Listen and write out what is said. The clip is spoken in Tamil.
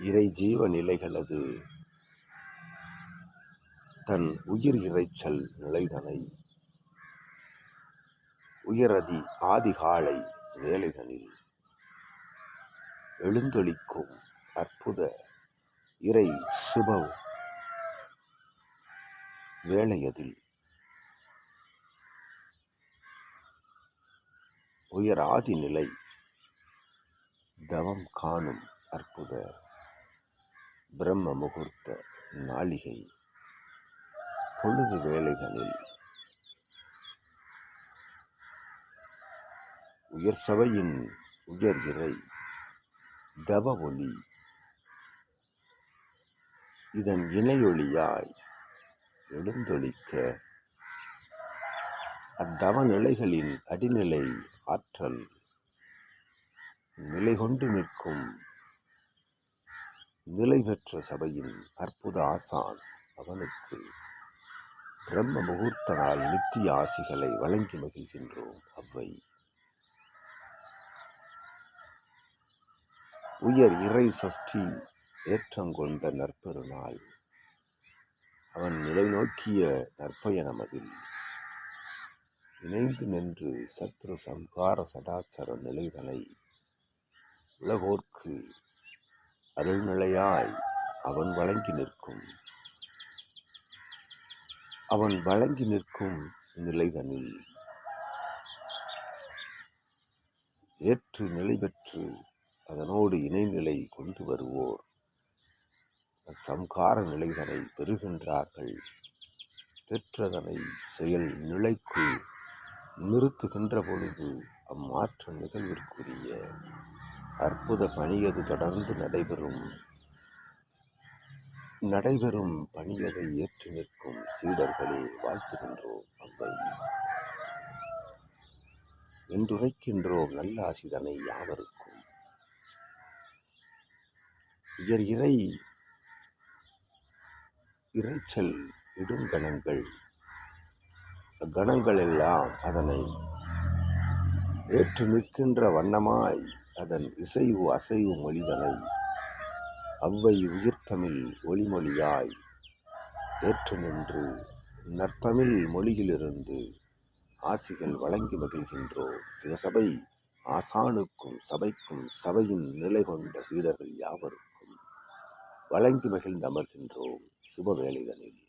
இறை ஜீவ நிலைகளது. தன் உயிர் இறைச்சல் நிலைதனை. உயரதி ஆதிகாலை வேலைதனில். எழுந்தொழிக்கும் அற்புத இறை சுப வேளையதில் உயராதி நிலை தவம் காணும் அற்புத பிரம்ம முகூர்த்த நாளிகை பொழுது வேளைகளில் உயர் சபையின் உயர் இறை தவ ஒளி. இதன் இணையொளியாய் எழுந்தொழிக்க அத்தவ நிலைகளின் அடிநிலை ஆற்றல் நிலை கொண்டு நிற்கும் நிலை பெற்ற சபையின் அற்புத ஆசான் அவனுக்கு பிரம்ம முகூர்த்த நாள் நித்திய ஆசிகளை வழங்கி மகிழ்கின்றோம் அவ்வை. உயர் இறை சஷ்டி ஏற்றங்கொண்ட நற்பெருநாள். அவன் நிலை நோக்கிய நற்பயணமதில் இணைந்து நின்று சத்ரு சம்கார சடாச்சர நிலைதனை உலகோர்க்கு அருள்நிலையாய் அவன் வழங்கி நிற்கும். அவன் வழங்கி நிற்கும் நிலைதனில் ஏற்று நிலை பெற்று அதனோடு இணைநிலை கொண்டு வருவோர். சம்கார நிலைதனை பெறுகின்றார்கள். பெற்றதனை செயல் நிலைக்குள் நிறுத்துகின்ற பொழுது அம்மாற்ற நிகழ்விற்குரிய அற்புத பணியது தொடர்ந்து நடைபெறும். நடைபெறும் பணியதை ஏற்று நிற்கும் சீடர்களே வாழ்த்துகின்றோம் அவ்வை. என்றுரைக்கின்றோம் நல்லாசிதனை யாவருக்கும். உயர் இறை இறைச்சல் இடுங்கணங்கள் கணங்கள். எல்லாம் அதனை ஏற்று நிற்கின்ற வண்ணமாய் அதன் இசைவு அசைவு மொழிதனை அவ்வை உயிர்த்தமிழ் ஒளிமொழியாய் ஏற்று நின்று நற்தமிழ் மொழியிலிருந்து ஆசிகள் வழங்கி மகிழ்கின்றோம் சிவசபை ஆசானுக்கும் சபைக்கும் சபையின் நிலை கொண்ட சீடர்கள் யாவருக்கும் வழங்கி மகிழ்ந்து அமர்கின்றோம் சுப வேலைதனில்